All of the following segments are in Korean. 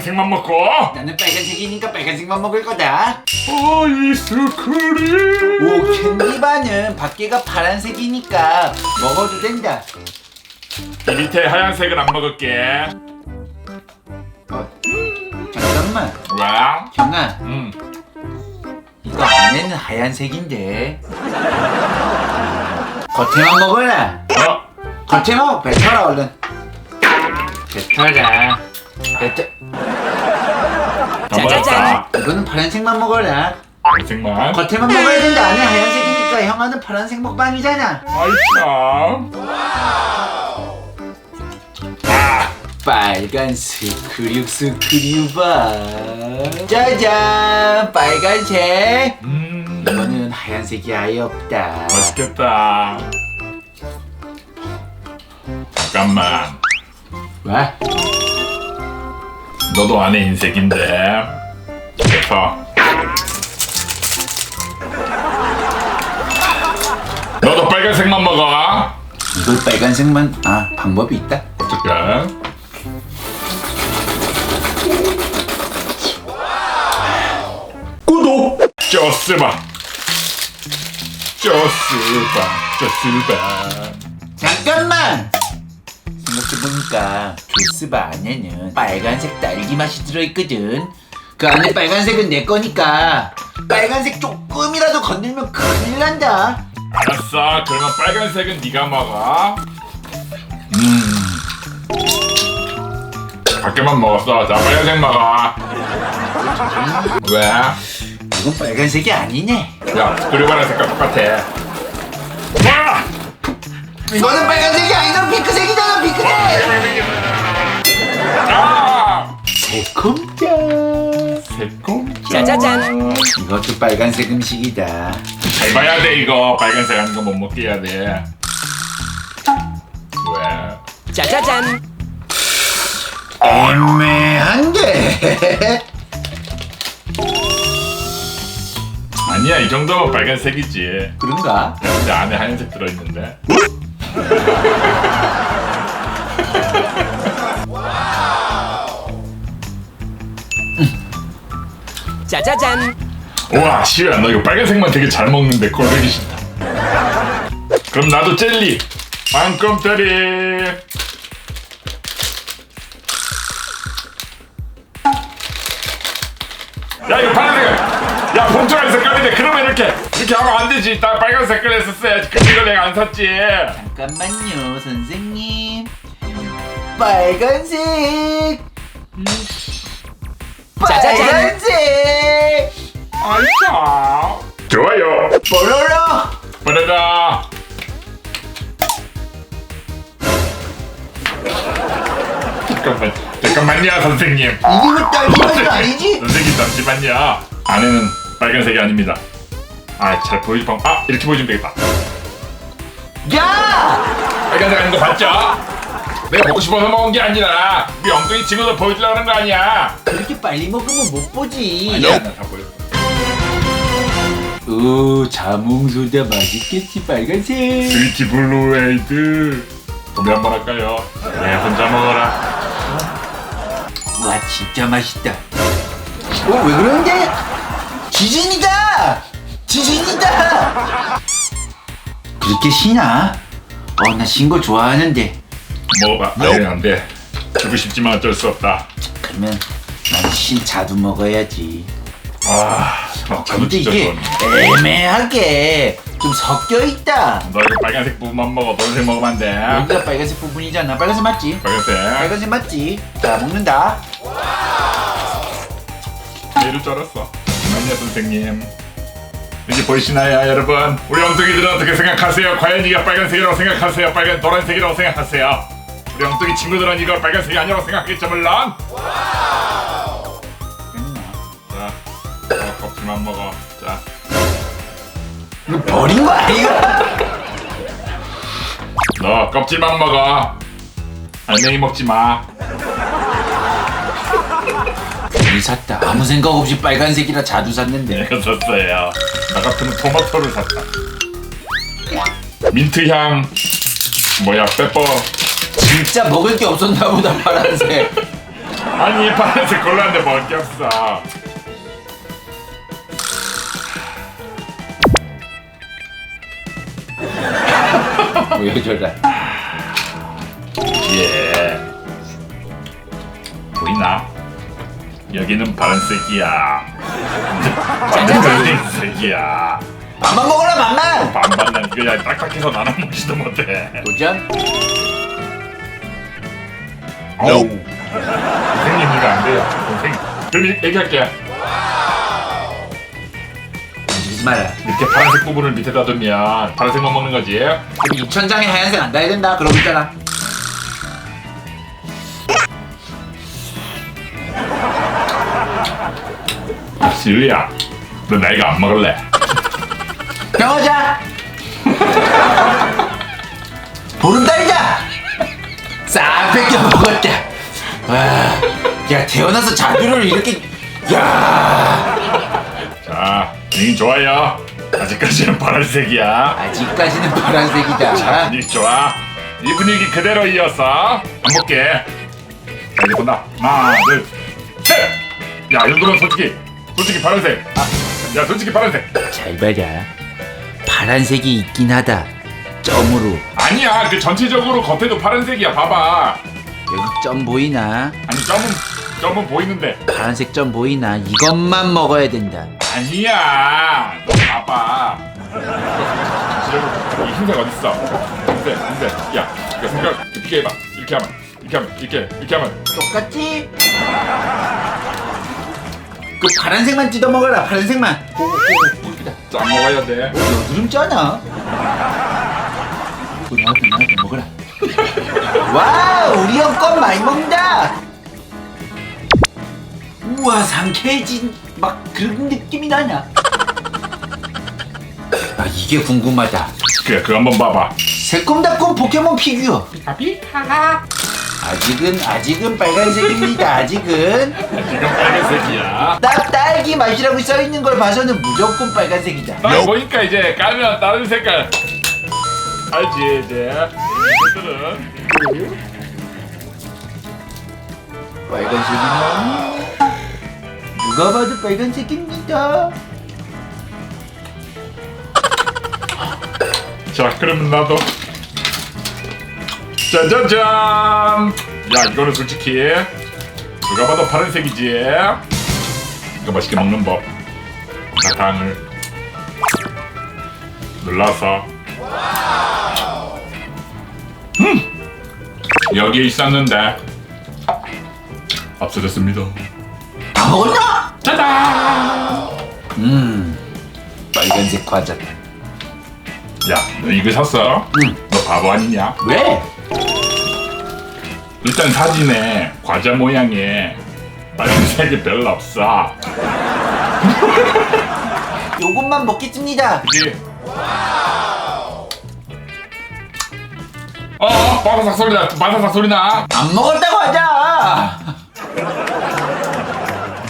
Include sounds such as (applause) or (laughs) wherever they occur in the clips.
파란색만 먹고 나는 빨간색이니까 빨간색만 먹을 거다. 아이스크림 오, 캔디바는 밖에가 파란색이니까 먹어도 된다. 이 밑에 하얀색은 안 먹을게 어, 잠깐만, 와 형아, 음. 이거 안에는 하얀색인데. 겉에만 먹어라. 어? 겉에 먹어, 뱉어라 얼른. 뱉어라. 짜자잔 이거는 파란색만 먹어라. 파란색만 겉에만 먹어야 된다. 안에 하얀색이니까 형아는 파란색 먹방이잖아. 아이 참 빨간색 크륙스 크류바. 짜잔, 빨간색. 음. 이거는 하얀색이 아예 없다. 맛있겠다 잠깐만 와, 너도 안에 흰색인데. 그래서 너도 빨간색만 먹어. 이걸 빨간색만 아 방법이 있다. 어떡해? 구독! 쪼스바. 쪼스바. 쪼스바. 잠깐만. 생각해보니까 조스바 안에는 빨간색 딸기 맛이 들어있거든. 그 안에 빨간색은 내 거니까 빨간색 조금이라도 건들면 큰일 난다. 알았어 그러면 빨간색은 네가 먹어 음 밖에만 먹었어 자 빨간색 먹어 왜? 야 이건 빨간색이 아니네. 그리고랑 색깔 똑같아 와! 이거는 빨간색이 아니라 핑크색이잖아 핑크색. 아! 새콤짜. 새콤 짜자잔. 이것도 빨간색 음식이다. 잘 봐야 돼 이거 빨간색 하는 거 못 먹게 해야 돼 왜? 짜자잔. 애매한데. 아니야 이 정도면 빨간색이지 그런가? 근데 안에 하얀색 들어있는데 짜자잔. 우와 시우야 너 이거 빨간색만 되게 잘 먹는데 꼴보기 싫다. 그럼 나도 젤리. 빵껌짜리. 야 이거 파란색 야 봉투가 색깔인데 그러면 이렇게 이렇게 하면 안 되지 나 빨간 색깔 했었어야지 근데 이걸 내가 안 샀지 잠깐만요, 선생님. 빨간색. 짜자잔. 빨간색. 아이차 좋아요 뽀로로. 빠르다 잠깐만 잠깐만요 선생님 이게 왜 딸기 맛이 아니지? 선생님 잠시만요 안에는 빨간색이 아닙니다 아 잘 보여줄 방... 아 이렇게 보여주면 되겠다 야! 빨간색 아닌 거 봤죠? 내가 먹고 싶어서 먹은 게 아니라 우리 엉덩이 친구들 보여주려고 하는 거 아니야 그렇게 빨리 먹으면 못 보지. 아니야 나다 보여 오, 자몽소다 맛있겠지, 빨간색. 스위티 블루웨이드 구매 한번 할까요? 네 혼자 먹어라 와, 진짜 맛있다. 어, 왜 그러는데? 지진이다! 지진이다! 그렇게 신나? 어, 나신거 좋아하는데. 먹어봐 안돼 안돼 주고 싶지만 어쩔 수 없다 그러면 난 신 자두 먹어야지. 아 자도 근데 진짜 이게 좋네 애매하게 좀 섞여 있다. 너 이거 빨간색 부분만 먹어 노란색 먹으면 안 돼 여기가 빨간색 부분이잖아. 빨간색 맞지? 빨간색 빨간색 맞지? 자, 먹는다. 이럴 줄 알았어 아니야 선생님. 이제 보이시나요 여러분? 우리 엉뚱이들은 어떻게 생각하세요? 과연 이게 빨간색이라고 생각하세요? 빨간 노란색이라고 생각하세요? 우리 엉뚱이 친구들은 이걸 빨간색이 아니라고 생각하겠죠 물론? 자 어, 껍질만 먹어. 자. 이거 버린 거 아니야? 너 껍질만 먹어. 알맹이 먹지 마 이 샀다. 아무 생각 없이 빨간색이라 자두 샀는데. 내가 샀어요 나 같으면 토마토를 샀다 민트향 뭐야 페퍼 진짜 먹을 게 없었나 보다 파란색. 아니 파란색 골랐는데 먹혔어. 보여줘라. 예. 보이나? 여기는 파란색이야. (laughs) 완전 파란색이야. 밥만 먹어라 밥만. 반반 난야 딱딱해서 나는 먹지도 못해. 도전. 어우. 선생님 이거 안 돼요. 선생. 그럼 이- 얘기할게. 마라. 이렇게 파란색 부분을 밑에다 두면 파란색만 먹는 거지. 그럼 이 천장에 하얀색 안 닿아야 된다. 그러고 있잖아. 지우야, 너 나이가 안 먹을래? 병하자. 보름달이다. 싹 뺏겨 먹었다. 와, 야 태어나서 자두를 이렇게. 야, 자, 분위기 좋아요. 아직까지는 파란색이야. 아직까지는 파란색이다. 분위기 좋아. 이 분위기 그대로 이어서 안 볼게. 자 이제 본다. 하나, 둘, 셋. 야, 이 정도면 솔직히, 솔직히 파란색. 야, 솔직히 파란색. 잘 봐라. 파란색이 있긴 하다. 점으로. 아니야, 그 전체적으로 겉에도 파란색이야. 봐봐. 여기 점 보이나? 아니 점은 점은 보이는데. 파란색 점 보이나? 이것만 먹어야 된다. 아니야. 너 봐봐. 이 흰색 어디 있어? 흰색, 흰색. 야, 이거 생각 깊게 해봐. 이렇게 하면, 이렇게 하면, 이렇게, 이렇게 하면. 똑같지? 그 파란색만 뜯어 먹어라. 파란색만. 짠 먹어야 돼. 여드름 짜나? 어, 나도 나도 먹어라. 와, 우리 형 껌 많이 먹는다. 우와, 상쾌해진 막 그런 느낌이 나냐? 아, 이게 궁금하다. 그래, 그거 한번 봐봐. 새콤달콤 포켓몬 피규어. 피카피카. 아직은 아직은 빨간색입니다. 아직은 지금 빨간색이야. 딱 딸기 맛이라고 써 있는 걸 봐서는 무조건 빨간색이다. 나 보니까 이제 까면 다른 색깔. 알지 이제. 얘들은 빨간색이네. 누가 봐도 빨간색입니다. 자, 그러면 나도. 짜자잔. 야, 이거는 솔직히 누가 봐도 파란색이지. 이거 맛있게 먹는 법. 사탕을 눌러서. 음, 여기에 있었는데 없어졌습니다. 다 먹었나? 짜잔. 음, 빨간색 과자. 야, 너 이거 샀어? 응. 너 바보 아니냐? 왜? 일단 사진에 과자 모양에 빨간색이 별로 없어. (laughs) 요것만 먹겠습니다. 그지? 어, 바사삭 소리 나, 바사삭 소리 나. 안 먹었다고 하자.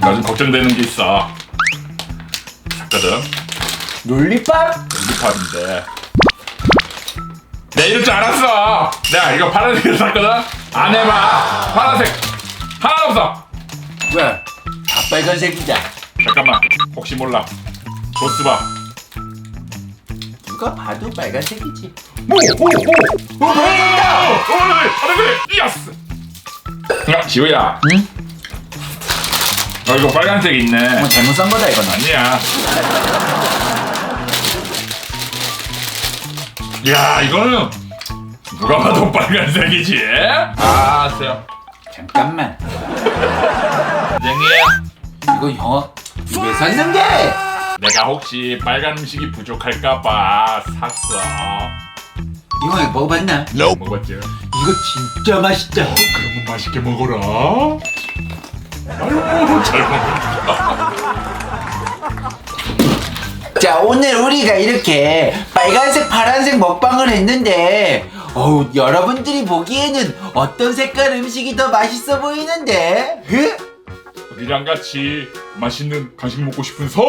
나 좀 걱정되는 게 있어. 샀거든. 롤리팝? 립팝인데. 내가 이럴 줄 알았어. 내가 이거 파란색을 샀거든. 안 해봐. 파란색 하나 없어. 왜? 다 빨간색이다. 잠깐만. 혹시 몰라. 조스바. 누가 봐도 빨간색이지. 오, 오, 오. 어, 보여준다. 오, 파란색. 예스. 야, 지우야. 응? 어, 이거 빨간색 있네. 뭐 잘못 산 거다 이거는. 아니야. 야, 이거는 누가 봐도 빨간색이지. 아, 세요. 잠깐만. 선생님, 이거 형왜 샀는데? 내가 혹시 빨간 음식이 부족할까봐 샀어. 이거 먹어봤나? 먹었지? 이거 진짜 맛있다. 그러면 맛있게 먹어라. 아이고, 잘 먹는다. 자 오늘 우리가 이렇게 빨간색 파란색 먹방을 했는데 어우 여러분들이 보기에는 어떤 색깔 음식이 더 맛있어 보이는데? 흐? 우리랑 같이 맛있는 간식 먹고 싶은 사람.